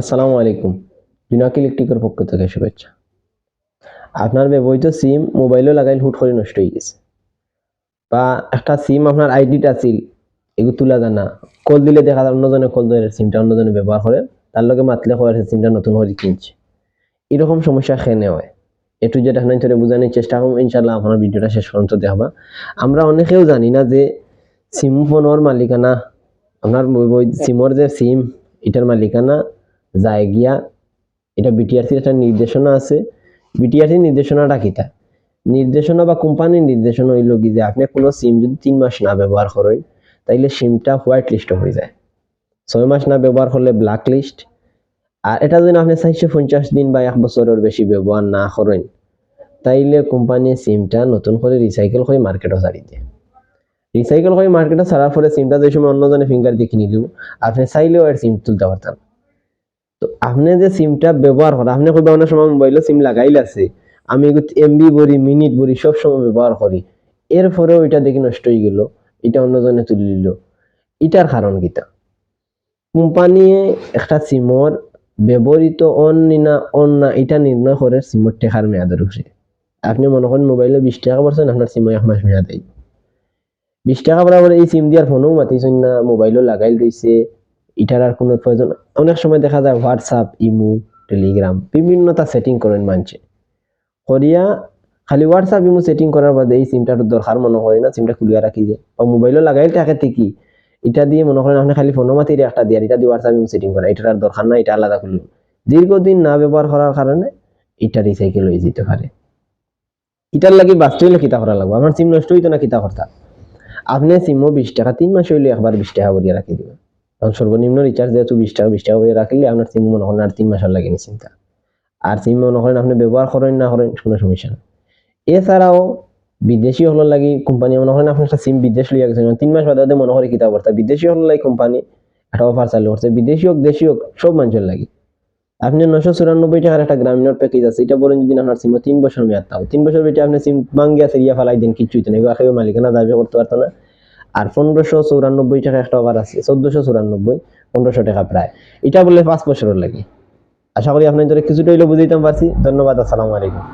আসসালামু আলাইকুম। বিনাক ইলেকট্রিকের পক্ষ থেকে শুভেচ্ছা। আপনার ব্যবহৃত সিম মোবাইলও লাগাইল হুট করে নষ্ট হয়ে গেছে। বা একটা সিম আপনার আইডিটা আছিল এগুলো তুলা জানা কল দিলে দেখা যায় অন্যজনে কল ধরে সিমটা অন্যজনে ব্যবহার করে, তার লগে মাতলে কবার সিমটা নতুন করে কিনছে। এরকম সমস্যা খেয়ে হয়? একটু যেটা আপনার ধরে বোঝানোর চেষ্টা করুন ইনশাল্লাহ আপনার ভিডিওটা শেষ পর্যন্ত দেখবা। আমরা অনেকেও জানি না যে সিম ফোনের মালিকানা, আপনার সিমর যে সিম এটার মালিকানা যায় গিয়া, এটা বিটিআরসির একটা নির্দেশনা আছে। বিটিআরসির নির্দেশনাটা কিতা? নির্দেশনা বা কোম্পানির নির্দেশনা হইল কি যে, আপনি কোনো সিম যদি তিন মাস না ব্যবহার করেন, তাইলে সিমটা হোয়াইট লিস্ট হয়ে যায়। ছয় মাস না ব্যবহার করলে ব্ল্যাক লিস্ট আর এটা যদি আপনি চারশো পঞ্চাশ দিন বা এক বছরের বেশি ব্যবহার না করেন, তাইলে কোম্পানি সিমটা নতুন করে রিসাইকেল করে মার্কেটও ছাড়ি দিয়ে। রিসাইকেল করে মার্কেটে ছাড়ার পরে সিমটা যে সময় অন্যজনে ফিঙ্গার দিয়ে কিনে নিল আপনি চাইলেও আর সিম তুলতে পারতাম। তো আপনি যে সিমটা ব্যবহার করেন, আপনি কইবা অনেক সময় মোবাইলে সিম লাগাইলে আছে, আমি এমবি ভরি মিনিট ভরি, সব সময় ব্যবহার করি। এরপরেও এটা দেখি নষ্ট হয়ে গেল, এটা অন্যজনে তুলে নিল। এটার কারণ কিতা? কোম্পানিয়ে একটা সিমর ব্যবহৃত অন না অন না, এটা নির্ণয় করে সিমর টেকার মেয়াদের উপরে আপনি মনে করেন মোবাইলে বিশ টাকা পড়ছেন আপনার সিমে এক মাস মেয়াদ বিশ টাকা বরাবর এই সিম দিয়ার ফোনও মাতিছেন না মোবাইলও লাগাইল রয়েছে এটার আর কোনো প্রয়োজন অনেক সময় দেখা যায় হোয়াটসঅ্যাপ ইমো টেলিগ্রাম বিভিন্নতা সেটিং করেন মানছে করিয়া খালি হোয়াটসঅ্যাপ ইমো সেটিং করার বাদে এই সিমটার দরকার মনে হয় না সিমটা খুলিয়া রাখি যে। বা মোবাইলও লাগাইল থাকে ঠিকই। এটা দিয়ে মনে করেন আপনি খালি ফোনও মাতিরে একটা দিয়ে এটা দিয়ে হোয়াটসঅ্যাপ ইমো সেটিং করা এটার আর দরকার না এটা আলাদা খুলুন দীর্ঘদিন না ব্যবহার করার কারণে এটা রিসাইকেল হয়ে যেতে পারে। এটার লাগি বাঁচতে হইলে কিতা করা লাগবে? আমার সিম নষ্ট হইতো না কিতা করতা আপনি সিমও বিশ টাকা, তিন মাস হইলে একবার বিশ টাকা করিয়া রাখি দিবেন। কারণ সর্বনিম্ন রিচার্জ যেহেতু বিশ টাকা বিশ টাকা করে রাখলে আপনার সিম মনে করেন আর তিন মাসের লাগে নি চিন্তা। আর সিম মনে করেন আপনি ব্যবহার করেন না করেন, কোনো সমস্যা না এছাড়াও বিদেশি হল লাগি কোম্পানি মনে করেন আপনার একটা সিম বিদেশ লিয়া গেছে তিন মাস বাদে মনে করে কিতাব করতে বিদেশি হল লাগে কোম্পানি একটা অফার চালু করছে, বিদেশি হোক, দেশি হোক, সব মানুষের লাগে। আপনি নশো চুরানব্বই টাকার একটা গ্রামীণ প্যাকেজ আছে, এটা বলেন যদি আপনার সিম তিন বছর মেয়াদ থাকো তিন বছর বেটে আপনি সিম মাঙ্গিয়া সেরিয়া ফেলাই দেন, কিছুই তো না এগুলো মালিকানা দাবি করতে পারতো না। আর পনেরোশো চৌরানব্বই টাকা একটা ওভার আছে, চোদ্দশো চৌরানব্বই, পনেরোশো টাকা প্রায়। এটা বললে পাঁচ বছরের লাগে। আশা করি আপনার কিছুটা হইলেও বুঝাইতে পারছি। ধন্যবাদ, আসসালামু আলাইকুম।